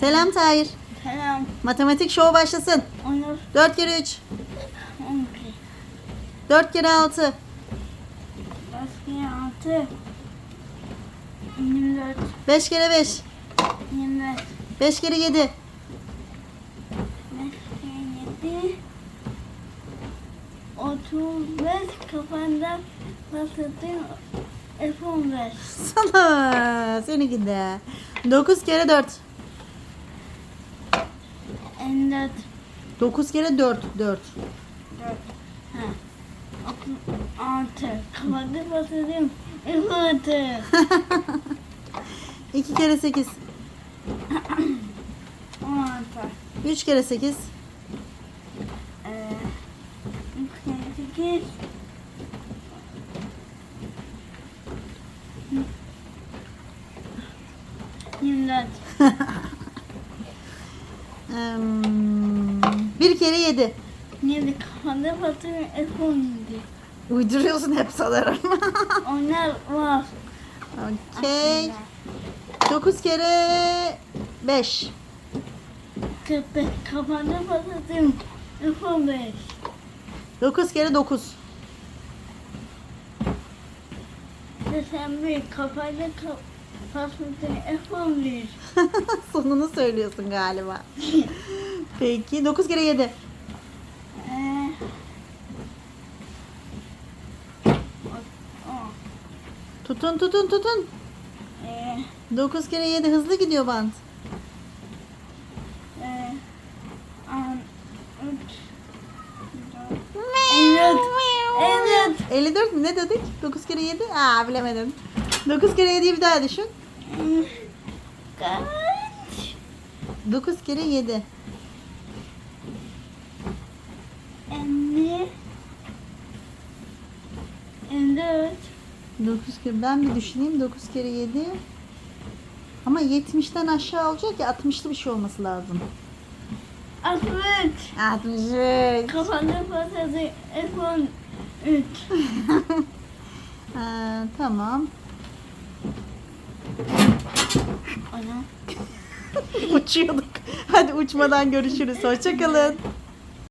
Selam Tahir. Selam. Matematik show başlasın. Onur. 4 kere 3. 12. 4 kere 6. Baskı 6. 24. 5 kere 5. 25. 5 kere 7. 5. 7. 35 kafanda patladın F15. Sana. Seninki de. 9 kere 4. 54. 9 kere 4. 4. 4. Ha. 6. Kafanda patladın F6. 2 kere 8. 16. 3 kere 8. Ee, 8. Yirmi dört. 1 kere 7. Neydi kafanda patlayan F17. Uyduruyorsun hep sanırım. Onlar var. Okey. 9 kere 5. 45 kafanda patlayan F15. 9 kere 9. 81 kafanda ka patlayan F11. Sonunu söylüyorsun galiba. Peki 9 kere 7. Ee, o- o. Tutun tutun tutun. Ee, 9 kere 7 hızlı gidiyor bant. Evet. Evet. 54 mü ne dedik? 9 kere 7? Aa bilemedim. 9 kere 7'yi bir daha düşün. Kaç? 9 kere 7. Elli. Elli dört. 9 kere ben bir düşüneyim 9 kere 7. Ama 70'ten aşağı olacak ya 60'lı bir şey olması lazım. Altmış. 63. Kafanda patladı. F-on üç. Ha, tamam. Uçuyorduk. Hadi uçmadan görüşürüz. Hoşçakalın.